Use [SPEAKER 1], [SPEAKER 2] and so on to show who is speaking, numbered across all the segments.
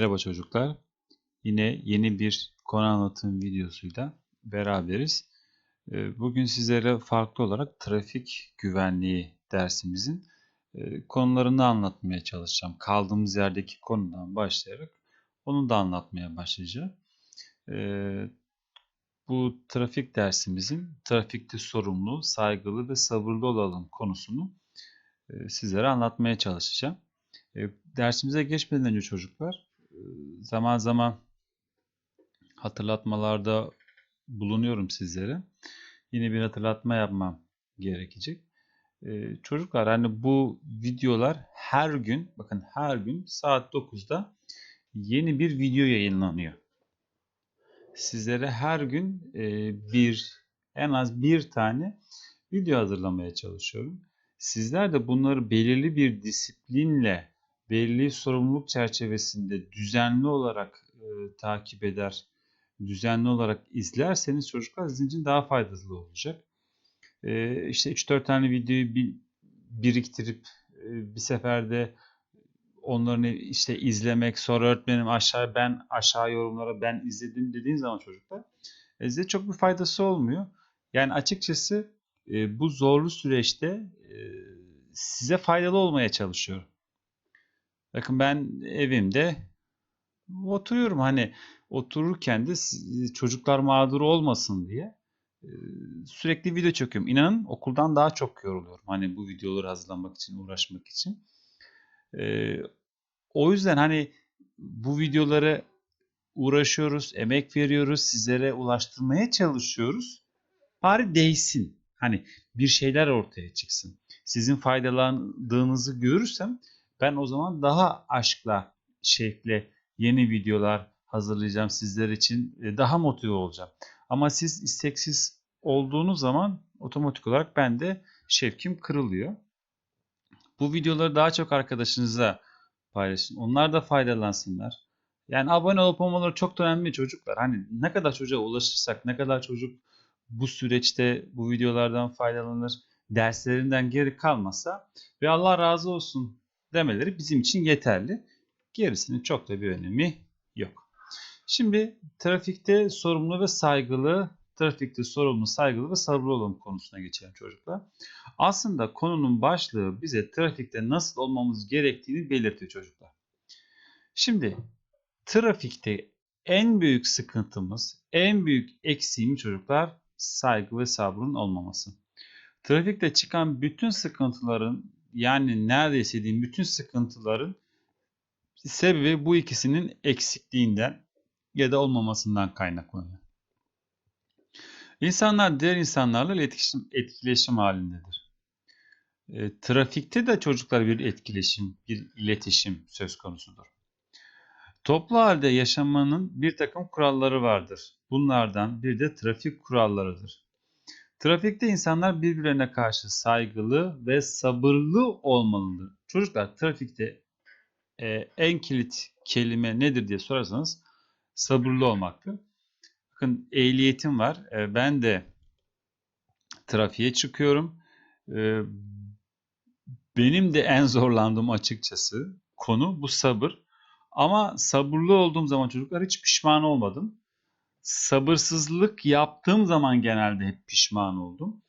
[SPEAKER 1] Merhaba çocuklar. Yine yeni bir konu anlatım videosuyla beraberiz. Ee, Bugün sizlere farklı olarak trafik güvenliği dersimizin e, konularını anlatmaya çalışacağım. Kaldığımız yerdeki konudan başlayarak onu da anlatmaya başlayacağım. Ee, Bu trafik dersimizin trafikte sorumlu, saygılı ve sabırlı olalım konusunu e, sizlere anlatmaya çalışacağım. E, Dersimize geçmeden önce çocuklar zaman zaman hatırlatmalarda bulunuyorum sizlere. Yine bir hatırlatma yapmam gerekecek. E, Çocuklar hani bu videolar her gün bakın her gün saat 9'da yeni bir video yayınlanıyor. Sizlere her gün e, bir en az bir tane video hazırlamaya çalışıyorum. Sizler de bunları belirli bir disiplinle belirli sorumluluk çerçevesinde düzenli olarak e, takip eder, düzenli olarak izlerseniz çocuklar sizin için daha faydalı olacak. E, işte 3-4 tane videoyu bir, biriktirip e, bir seferde onları işte izlemek, sonra öğretmenim aşağı ben aşağı yorumlara ben izledim dediğin zaman çocuklar e, size çok bir faydası olmuyor. Yani açıkçası e, bu zorlu süreçte e, size faydalı olmaya çalışıyorum. Bakın ben evimde oturuyorum hani otururken de çocuklar mağdur olmasın diye e, sürekli video çekiyorum. İnanın okuldan daha çok yoruluyorum. Hani bu videoları hazırlamak için, uğraşmak için. E, o yüzden hani bu videoları uğraşıyoruz, emek veriyoruz, sizlere ulaştırmaya çalışıyoruz. Bari değsin. Hani bir şeyler ortaya çıksın. Sizin faydalandığınızı görürsem ben o zaman daha aşkla, şevkle yeni videolar hazırlayacağım sizler için. E, daha motive olacağım. Ama siz isteksiz olduğunuz zaman otomatik olarak ben de şevkim kırılıyor. Bu videoları daha çok arkadaşınıza paylaşın. Onlar da faydalansınlar. Yani abone olup olmaları çok da önemli çocuklar. Hani ne kadar çocuğa ulaşırsak, ne kadar çocuk bu süreçte bu videolardan faydalanır, derslerinden geri kalmasa ve Allah razı olsun demeleri bizim için yeterli. Gerisinin çok da bir önemi yok. Şimdi trafikte sorumlu ve saygılı, trafikte sorumlu, saygılı ve sabırlı olun konusuna geçelim çocuklar. Aslında konunun başlığı bize trafikte nasıl olmamız gerektiğini belirtiyor çocuklar. Şimdi trafikte en büyük sıkıntımız, en büyük eksiğimiz çocuklar saygı ve sabrın olmaması. Trafikte çıkan bütün sıkıntıların yani neredeyse diyeyim bütün sıkıntıların sebebi bu ikisinin eksikliğinden ya da olmamasından kaynaklanıyor. İnsanlar diğer insanlarla iletişim, etkileşim halindedir. E, trafikte de çocuklar bir etkileşim, bir iletişim söz konusudur. Toplu halde yaşamanın bir takım kuralları vardır. Bunlardan bir de trafik kurallarıdır. Trafikte insanlar birbirlerine karşı saygılı ve sabırlı olmalıdır. Çocuklar trafikte e, en kilit kelime nedir diye sorarsanız sabırlı olmaktır. Bakın ehliyetim var. E, ben de trafiğe çıkıyorum. E, benim de en zorlandığım açıkçası konu bu sabır. Ama sabırlı olduğum zaman çocuklar hiç pişman olmadım sabırsızlık yaptığım zaman genelde hep pişman oldum.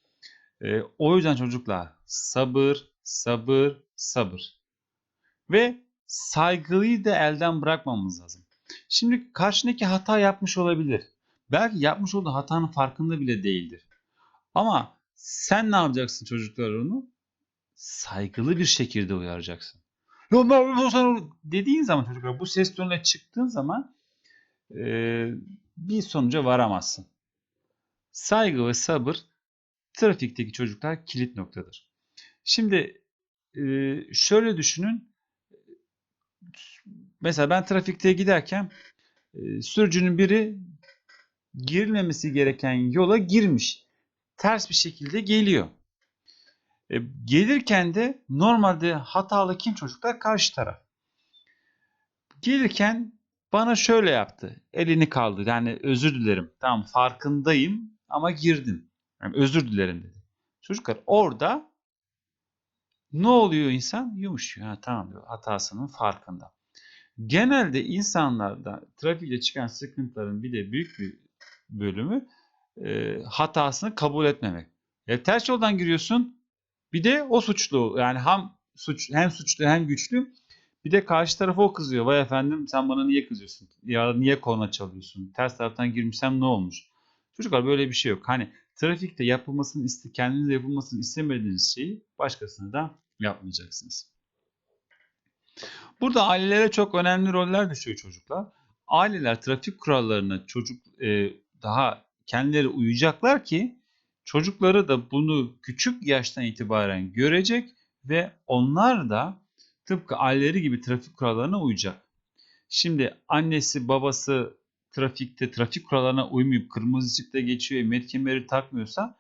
[SPEAKER 1] E, o yüzden çocuklar sabır, sabır, sabır. Ve saygıyı da elden bırakmamız lazım. Şimdi karşındaki hata yapmış olabilir. Belki yapmış olduğu hatanın farkında bile değildir. Ama sen ne yapacaksın çocuklar onu? Saygılı bir şekilde uyaracaksın. Yok ben sana dediğin zaman çocuklar bu ses tonuyla çıktığın zaman e, bir sonuca varamazsın. Saygı ve sabır trafikteki çocuklar kilit noktadır. Şimdi e, şöyle düşünün. Mesela ben trafikte giderken e, sürücünün biri girilmemesi gereken yola girmiş. Ters bir şekilde geliyor. E, gelirken de normalde hatalı kim çocuklar? Karşı taraf. Gelirken bana şöyle yaptı. Elini kaldı. Yani özür dilerim. Tamam farkındayım ama girdim. Yani özür dilerim dedi. Çocuklar orada ne oluyor insan? Yumuşuyor. Ha, tamam diyor. Hatasının farkında. Genelde insanlarda trafikte çıkan sıkıntıların bir de büyük bir bölümü e, hatasını kabul etmemek. Ya ters yoldan giriyorsun bir de o suçlu yani hem suç hem suçlu hem güçlü bir de karşı tarafa o kızıyor. Vay efendim sen bana niye kızıyorsun? Ya niye korna çalıyorsun? Ters taraftan girmişsem ne olmuş? Çocuklar böyle bir şey yok. Hani trafikte yapılmasını iste, kendinize yapılmasını istemediğiniz şeyi başkasına da yapmayacaksınız. Burada ailelere çok önemli roller düşüyor çocuklar. Aileler trafik kurallarına çocuk e, daha kendileri uyacaklar ki çocukları da bunu küçük yaştan itibaren görecek ve onlar da tıpkı aileleri gibi trafik kurallarına uyacak. Şimdi annesi babası trafikte trafik kurallarına uymayıp kırmızı ışıkta geçiyor, emniyet kemeri takmıyorsa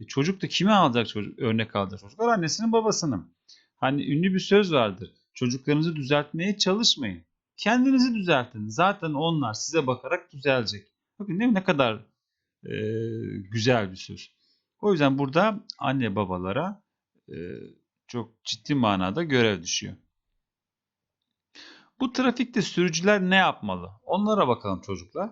[SPEAKER 1] e, çocuk da kime alacak çocuk, örnek alacak çocuklar? Annesinin babasının. Hani ünlü bir söz vardır. Çocuklarınızı düzeltmeye çalışmayın. Kendinizi düzeltin. Zaten onlar size bakarak düzelecek. Bakın değil mi ne kadar e, güzel bir söz. O yüzden burada anne babalara e, çok ciddi manada görev düşüyor. Bu trafikte sürücüler ne yapmalı? Onlara bakalım çocuklar.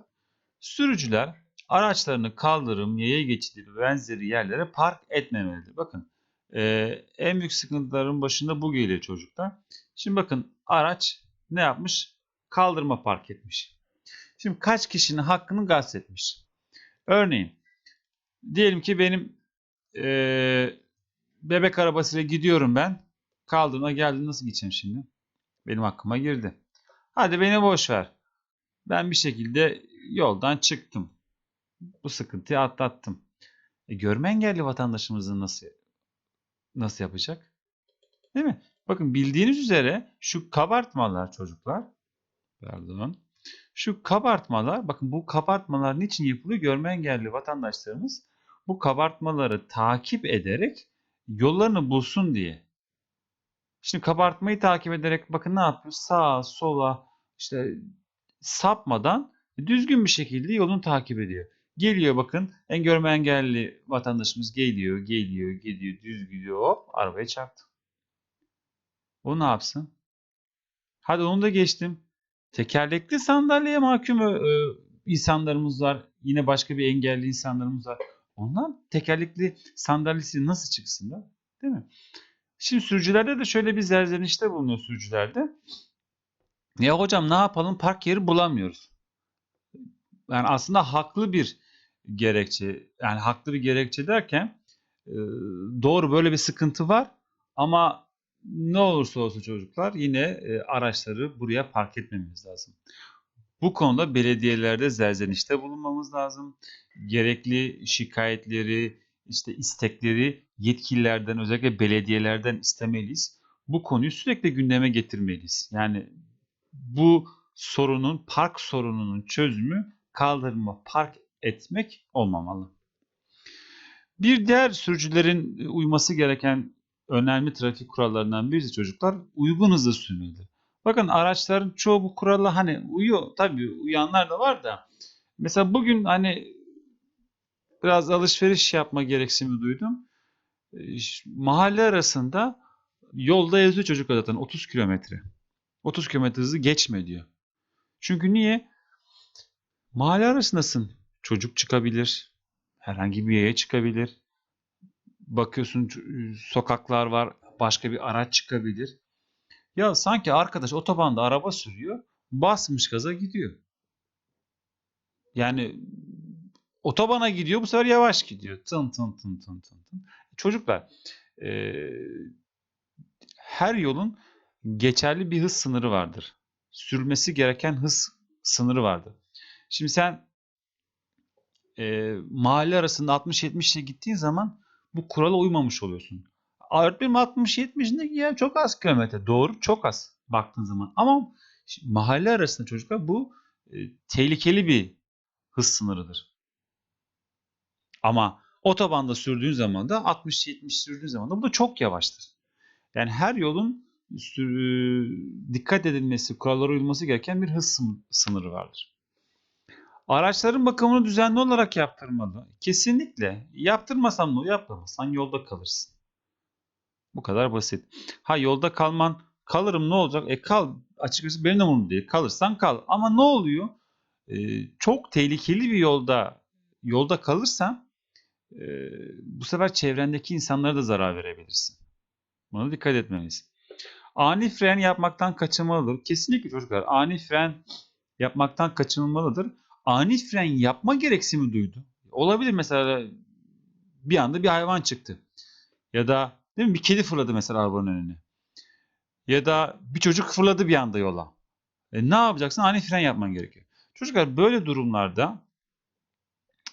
[SPEAKER 1] Sürücüler araçlarını kaldırım, yaya geçidi ve benzeri yerlere park etmemelidir. Bakın e, en büyük sıkıntıların başında bu geliyor çocuklar. Şimdi bakın araç ne yapmış? Kaldırıma park etmiş. Şimdi kaç kişinin hakkını gasp etmiş? Örneğin diyelim ki benim e, bebek arabasıyla gidiyorum ben. Kaldırıma geldim nasıl gideceğim şimdi? Benim hakkıma girdi. Hadi beni boş ver. Ben bir şekilde yoldan çıktım. Bu sıkıntıyı atlattım. E, görme engelli vatandaşımızın nasıl nasıl yapacak? Değil mi? Bakın bildiğiniz üzere şu kabartmalar çocuklar pardon. Şu kabartmalar bakın bu kabartmalar niçin yapılıyor? Görme engelli vatandaşlarımız bu kabartmaları takip ederek yollarını bulsun diye. Şimdi kabartmayı takip ederek bakın ne yapıyor? Sağa, sola işte sapmadan düzgün bir şekilde yolunu takip ediyor. Geliyor bakın en görme engelli vatandaşımız geliyor, geliyor, geliyor, düz gidiyor hop arabaya çarptı. O ne yapsın? Hadi onu da geçtim. Tekerlekli sandalyeye mahkum e, insanlarımız var. Yine başka bir engelli insanlarımız var. Onlar tekerlekli sandalyesi nasıl çıksınlar? Değil mi? Şimdi sürücülerde de şöyle bir zerzenişte bulunuyor sürücülerde. Ya hocam ne yapalım park yeri bulamıyoruz. Yani aslında haklı bir gerekçe. Yani haklı bir gerekçe derken e, doğru böyle bir sıkıntı var ama ne olursa olsun çocuklar yine e, araçları buraya park etmemiz lazım. Bu konuda belediyelerde zerzenişte bulunmamız lazım. Gerekli şikayetleri, işte istekleri yetkililerden özellikle belediyelerden istemeliyiz. Bu konuyu sürekli gündeme getirmeliyiz. Yani bu sorunun park sorununun çözümü kaldırma park etmek olmamalı. Bir diğer sürücülerin uyması gereken önemli trafik kurallarından birisi çocuklar uygun hızlı sürmelidir. Bakın araçların çoğu bu kurala hani uyuyor. Tabii uyanlar da var da. Mesela bugün hani biraz alışveriş yapma gereksinimi duydum. Mahalle arasında yolda yazıyor çocuklar zaten 30 kilometre. 30 kilometre hızı geçme diyor. Çünkü niye? Mahalle arasındasın. Çocuk çıkabilir. Herhangi bir yere çıkabilir. Bakıyorsun sokaklar var. Başka bir araç çıkabilir. Ya sanki arkadaş otobanda araba sürüyor. Basmış gaza gidiyor. Yani otobana gidiyor bu sefer yavaş gidiyor. Tın tın tın tın tın tın. Çocuklar e, her yolun geçerli bir hız sınırı vardır. Sürmesi gereken hız sınırı vardır. Şimdi sen e, mahalle arasında 60-70 ile gittiğin zaman bu kurala uymamış oluyorsun. Öğretmenim 60-70 ne ya çok az kilometre. Doğru çok az baktığın zaman. Ama mahalle arasında çocuklar bu e, tehlikeli bir hız sınırıdır. Ama otobanda sürdüğün zaman da 60-70 sürdüğün zaman da bu da çok yavaştır. Yani her yolun dikkat edilmesi, kurallara uyulması gereken bir hız sınırı vardır. Araçların bakımını düzenli olarak yaptırmalı. Kesinlikle. Yaptırmasan ne yaptırmasan yolda kalırsın. Bu kadar basit. Ha yolda kalman kalırım ne olacak? E kal açıkçası benim de umurumda değil. Kalırsan kal. Ama ne oluyor? Ee, çok tehlikeli bir yolda yolda kalırsan bu sefer çevrendeki insanlara da zarar verebilirsin. Buna dikkat etmeliyiz. Ani fren yapmaktan kaçınmalıdır. Kesinlikle çocuklar ani fren yapmaktan kaçınılmalıdır. Ani fren yapma gereksimi duydu. Olabilir mesela bir anda bir hayvan çıktı. Ya da değil mi bir kedi fırladı mesela arabanın önüne. Ya da bir çocuk fırladı bir anda yola. E, ne yapacaksın? Ani fren yapman gerekiyor. Çocuklar böyle durumlarda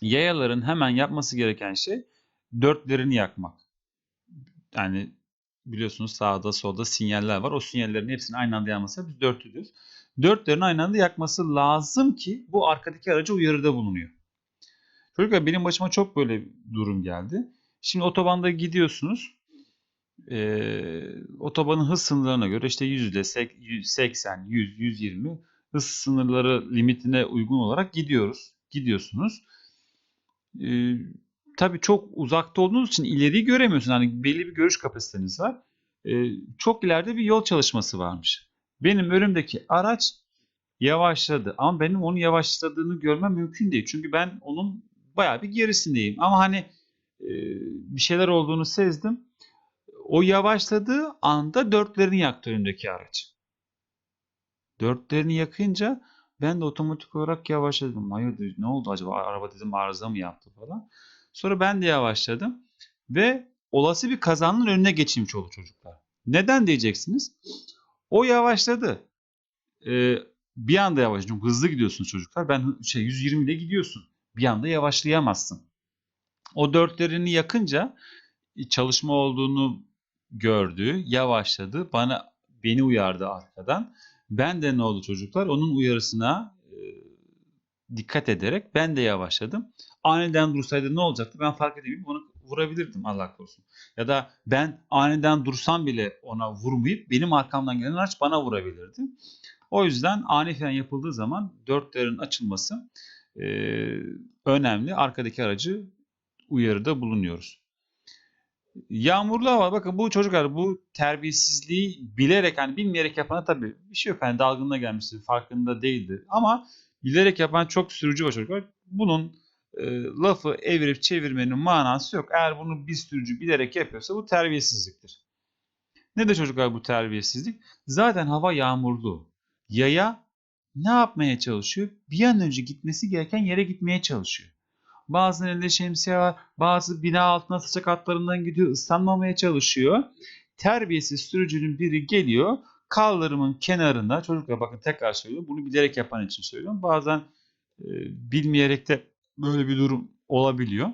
[SPEAKER 1] yayaların hemen yapması gereken şey dörtlerini yakmak. Yani biliyorsunuz sağda solda sinyaller var. O sinyallerin hepsinin aynı anda yanması biz dörtlü diyoruz. Dörtlerini aynı anda yakması lazım ki bu arkadaki araca uyarıda bulunuyor. Çocuklar benim başıma çok böyle bir durum geldi. Şimdi otobanda gidiyorsunuz. Ee, otobanın hız sınırlarına göre işte 100 ile 80, 100, 120 hız sınırları limitine uygun olarak gidiyoruz. Gidiyorsunuz. Tabii çok uzakta olduğunuz için ileriyi göremiyorsun. Hani belli bir görüş kapasiteniz var. Ee, çok ileride bir yol çalışması varmış. Benim önümdeki araç yavaşladı. Ama benim onun yavaşladığını görmem mümkün değil. Çünkü ben onun bayağı bir gerisindeyim. Ama hani e, bir şeyler olduğunu sezdim. O yavaşladığı anda dörtlerini yaktı önümdeki araç. Dörtlerini yakınca ben de otomatik olarak yavaşladım. Hayırdır ne oldu acaba araba dedim arıza mı yaptı falan. Sonra ben de yavaşladım ve olası bir kazanın önüne geçilmiş oldu çocuklar. Neden diyeceksiniz? O yavaşladı. Ee, bir anda yavaş. Çok hızlı gidiyorsunuz çocuklar. Ben şey 120 ile gidiyorsun. Bir anda yavaşlayamazsın. O dörtlerini yakınca çalışma olduğunu gördü, yavaşladı. Bana beni uyardı arkadan. Ben de ne oldu çocuklar? Onun uyarısına e, dikkat ederek ben de yavaşladım. Aniden dursaydı ne olacaktı? Ben fark edeyim onu vurabilirdim Allah korusun. Ya da ben aniden dursam bile ona vurmayıp benim arkamdan gelen araç bana vurabilirdi. O yüzden ani fren yapıldığı zaman dörtlerin açılması e, önemli. Arkadaki aracı uyarıda bulunuyoruz. Yağmurlu hava bakın bu çocuklar bu terbiyesizliği bilerek hani bilmeyerek yapana tabii bir şey yok. Yani dalgınına gelmiştir farkında değildir. Ama bilerek yapan çok sürücü var çocuklar. Bunun e, lafı evirip çevirmenin manası yok. Eğer bunu bir sürücü bilerek yapıyorsa bu terbiyesizliktir. Ne de çocuklar bu terbiyesizlik? Zaten hava yağmurlu. Yaya ne yapmaya çalışıyor? Bir an önce gitmesi gereken yere gitmeye çalışıyor. Bazı elinde şemsiye var. Bazı bina altına sıcak hatlarından gidiyor. ıslanmamaya çalışıyor. Terbiyesiz sürücünün biri geliyor. Kaldırımın kenarında çocuklar bakın tekrar söylüyorum. Bunu bilerek yapan için söylüyorum. Bazen e, bilmeyerek de böyle bir durum olabiliyor.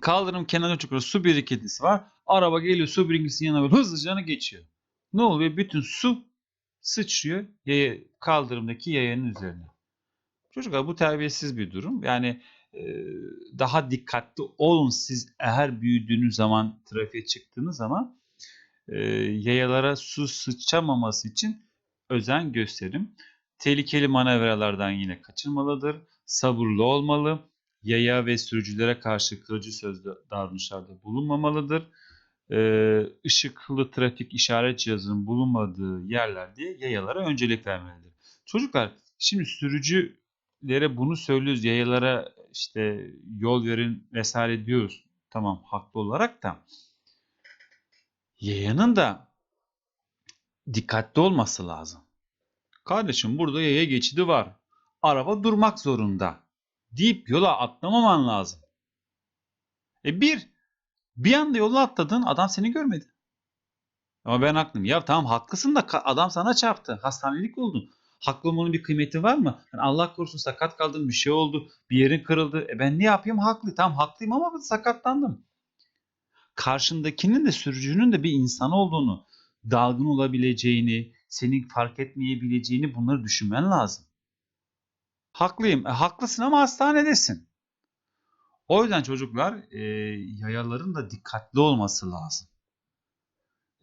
[SPEAKER 1] Kaldırım kenarında çocuklar su birikintisi var. Araba geliyor su birikintisinin yanına böyle hızlıca geçiyor. Ne oluyor? Bütün su sıçrıyor yaya, kaldırımdaki yayanın üzerine. Çocuklar bu terbiyesiz bir durum. Yani daha dikkatli olun siz eğer büyüdüğünüz zaman trafiğe çıktığınız zaman yayalara su sıçramaması için özen gösterin. Tehlikeli manevralardan yine kaçınmalıdır. Sabırlı olmalı. Yaya ve sürücülere karşı kırıcı sözlü davranışlarda bulunmamalıdır. Işıklı trafik işaret cihazının bulunmadığı yerlerde yayalara öncelik vermelidir. Çocuklar şimdi sürücülere bunu söylüyoruz. Yayalara işte yol verin vesaire diyoruz. Tamam haklı olarak da yayanın da dikkatli olması lazım. Kardeşim burada yaya geçidi var. Araba durmak zorunda. Deyip yola atlamaman lazım. E bir, bir anda yola atladın adam seni görmedi. Ama ben haklıyım. Ya tamam haklısın da adam sana çarptı. Hastanelik oldun. Haklı olmanın bir kıymeti var mı? Yani Allah korusun sakat kaldın bir şey oldu. Bir yerin kırıldı. E ben ne yapayım? Haklı. Tamam haklıyım ama sakatlandım. Karşındakinin de sürücünün de bir insan olduğunu, dalgın olabileceğini, seni fark etmeyebileceğini bunları düşünmen lazım. Haklıyım. E, haklısın ama hastanedesin. O yüzden çocuklar e, yayaların da dikkatli olması lazım.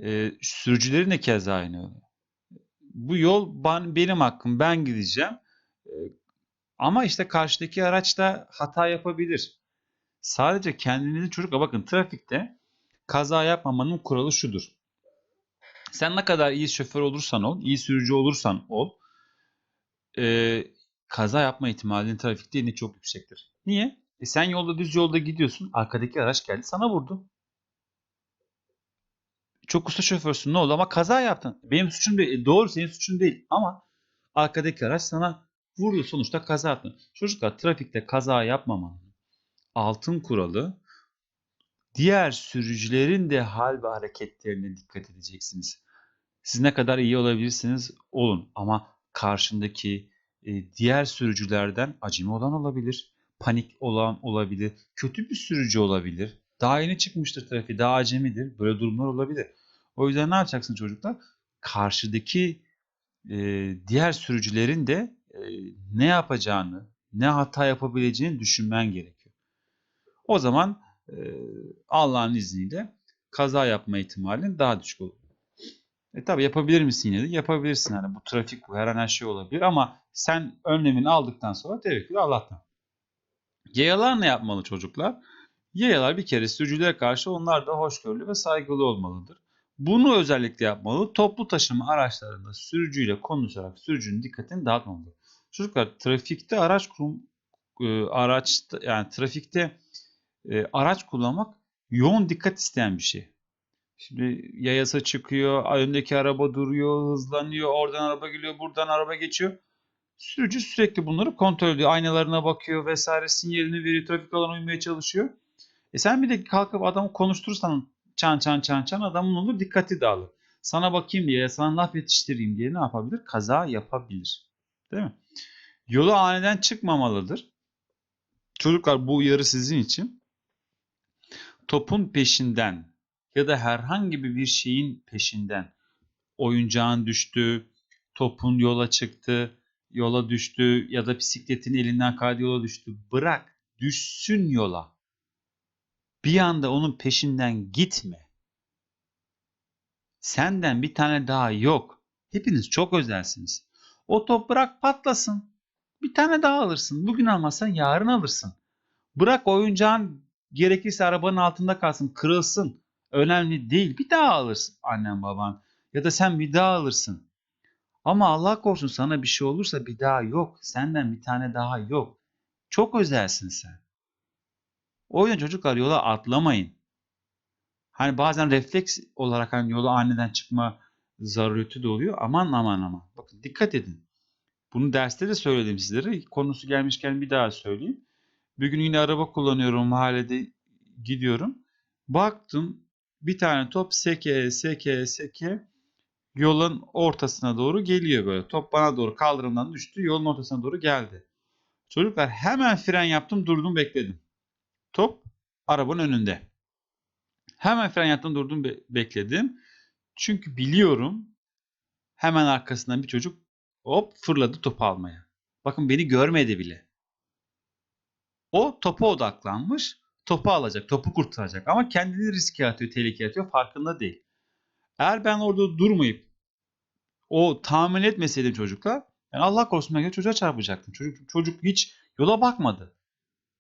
[SPEAKER 1] E, sürücülerin de keza aynı öyle bu yol ben, benim hakkım ben gideceğim. Ama işte karşıdaki araç da hata yapabilir. Sadece kendinizi çocukla bakın trafikte kaza yapmamanın kuralı şudur. Sen ne kadar iyi şoför olursan ol, iyi sürücü olursan ol, e, kaza yapma ihtimalin trafikte yine çok yüksektir. Niye? E sen yolda düz yolda gidiyorsun, arkadaki araç geldi sana vurdu. Çok usta şoförsün ne oldu ama kaza yaptın. Benim suçum değil. E, doğru senin suçun değil ama arkadaki araç sana vurdu sonuçta kaza yaptın. Çocuklar trafikte kaza yapmamanın altın kuralı diğer sürücülerin de hal ve hareketlerine dikkat edeceksiniz. Siz ne kadar iyi olabilirsiniz olun ama karşındaki e, diğer sürücülerden acemi olan olabilir, panik olan olabilir, kötü bir sürücü olabilir. Daha yeni çıkmıştır trafiğe, daha acemidir. Böyle durumlar olabilir. O yüzden ne yapacaksın çocuklar? Karşıdaki e, diğer sürücülerin de e, ne yapacağını, ne hata yapabileceğini düşünmen gerekiyor. O zaman e, Allah'ın izniyle kaza yapma ihtimalin daha düşük olur. E tabi yapabilir misin yine de? Yapabilirsin. Yani bu trafik bu her an her şey olabilir ama sen önlemini aldıktan sonra tevekkül Allah'tan. Yayalar ne yapmalı çocuklar? Yayalar bir kere sürücülere karşı onlar da hoşgörülü ve saygılı olmalıdır. Bunu özellikle yapmalı. Toplu taşıma araçlarında sürücüyle konuşarak sürücünün dikkatini dağıtmamalı. Çocuklar trafikte araç kurum e, araç yani trafikte e, araç kullanmak yoğun dikkat isteyen bir şey. Şimdi yayasa çıkıyor, öndeki araba duruyor, hızlanıyor, oradan araba geliyor, buradan araba geçiyor. Sürücü sürekli bunları kontrol ediyor. Aynalarına bakıyor vesaire, sinyalini veriyor, trafik alanına uymaya çalışıyor. E sen bir de kalkıp adamı konuşturursan çan çan çan çan adamın olur dikkati dağılır. Sana bakayım diye, sana laf yetiştireyim diye ne yapabilir? Kaza yapabilir. Değil mi? Yola aniden çıkmamalıdır. Çocuklar bu uyarı sizin için. Topun peşinden ya da herhangi bir şeyin peşinden oyuncağın düştü, topun yola çıktı, yola düştü ya da bisikletin elinden kaydı yola düştü. Bırak düşsün yola. Bir anda onun peşinden gitme. Senden bir tane daha yok. Hepiniz çok özelsiniz. O top bırak patlasın. Bir tane daha alırsın. Bugün almazsan yarın alırsın. Bırak oyuncağın gerekirse arabanın altında kalsın, kırılsın. Önemli değil. Bir daha alırsın annen baban. Ya da sen bir daha alırsın. Ama Allah korusun sana bir şey olursa bir daha yok. Senden bir tane daha yok. Çok özelsin sen. O yüzden çocuklar yola atlamayın. Hani bazen refleks olarak hani yola aniden çıkma zarureti de oluyor. Aman aman aman. Bakın dikkat edin. Bunu derste de söyledim sizlere. Konusu gelmişken bir daha söyleyeyim. Bir gün yine araba kullanıyorum mahallede gidiyorum. Baktım bir tane top seke seke seke yolun ortasına doğru geliyor böyle. Top bana doğru kaldırımdan düştü yolun ortasına doğru geldi. Çocuklar hemen fren yaptım durdum bekledim. Top arabanın önünde. Hemen fren yaptım durdum be- bekledim. Çünkü biliyorum hemen arkasından bir çocuk hop fırladı topu almaya. Bakın beni görmedi bile. O topa odaklanmış. Topu alacak, topu kurtaracak. Ama kendini riske atıyor, tehlikeye atıyor. Farkında değil. Eğer ben orada durmayıp o tahmin etmeseydim çocuklar yani Allah korusun belki çocuğa çarpacaktım. Çocuk, çocuk hiç yola bakmadı.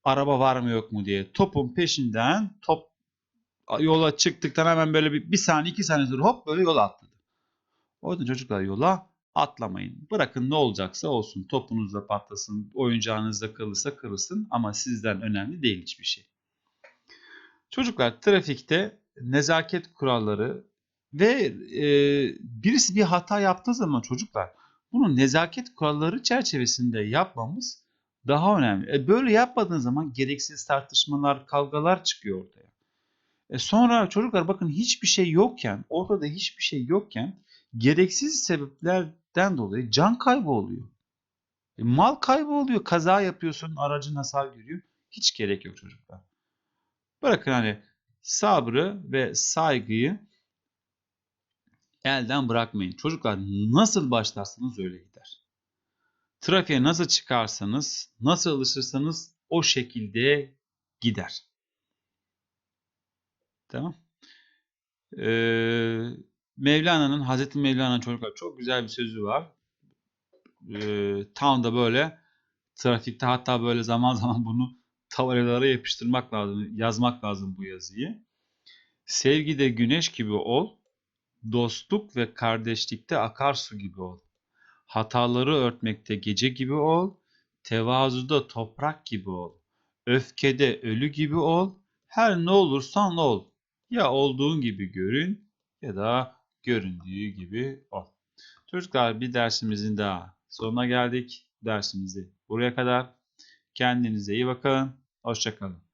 [SPEAKER 1] Araba var mı yok mu diye. Topun peşinden top yola çıktıktan hemen böyle bir, bir saniye iki saniye sonra hop böyle yola atladı. O yüzden çocuklar yola atlamayın. Bırakın ne olacaksa olsun. Topunuzda patlasın, oyuncağınızda kırılırsa kırılsın ama sizden önemli değil hiçbir şey. Çocuklar trafikte nezaket kuralları ve e, birisi bir hata yaptığı zaman çocuklar bunu nezaket kuralları çerçevesinde yapmamız daha önemli. E, böyle yapmadığınız zaman gereksiz tartışmalar, kavgalar çıkıyor ortaya. E, sonra çocuklar bakın hiçbir şey yokken, ortada hiçbir şey yokken gereksiz sebeplerden dolayı can kaybı oluyor. E, mal kaybı oluyor. Kaza yapıyorsun, aracın hasar görüyor. Hiç gerek yok çocuklar. Bırakın hani sabrı ve saygıyı elden bırakmayın. Çocuklar nasıl başlarsanız öyle. Trafiğe nasıl çıkarsanız, nasıl alışırsanız o şekilde gider. Tamam. Ee, Mevlana'nın, Hazreti Mevlana'nın çocuklar çok güzel bir sözü var. Ee, tam da böyle trafikte hatta böyle zaman zaman bunu tabelalara yapıştırmak lazım, yazmak lazım bu yazıyı. Sevgide güneş gibi ol, Dostluk ve kardeşlikte akarsu gibi ol. Hataları örtmekte gece gibi ol. Tevazuda toprak gibi ol. Öfkede ölü gibi ol. Her ne olursan ol. Ya olduğun gibi görün ya da göründüğü gibi ol. Çocuklar bir dersimizin daha sonuna geldik. Dersimizi buraya kadar. Kendinize iyi bakın. Hoşçakalın.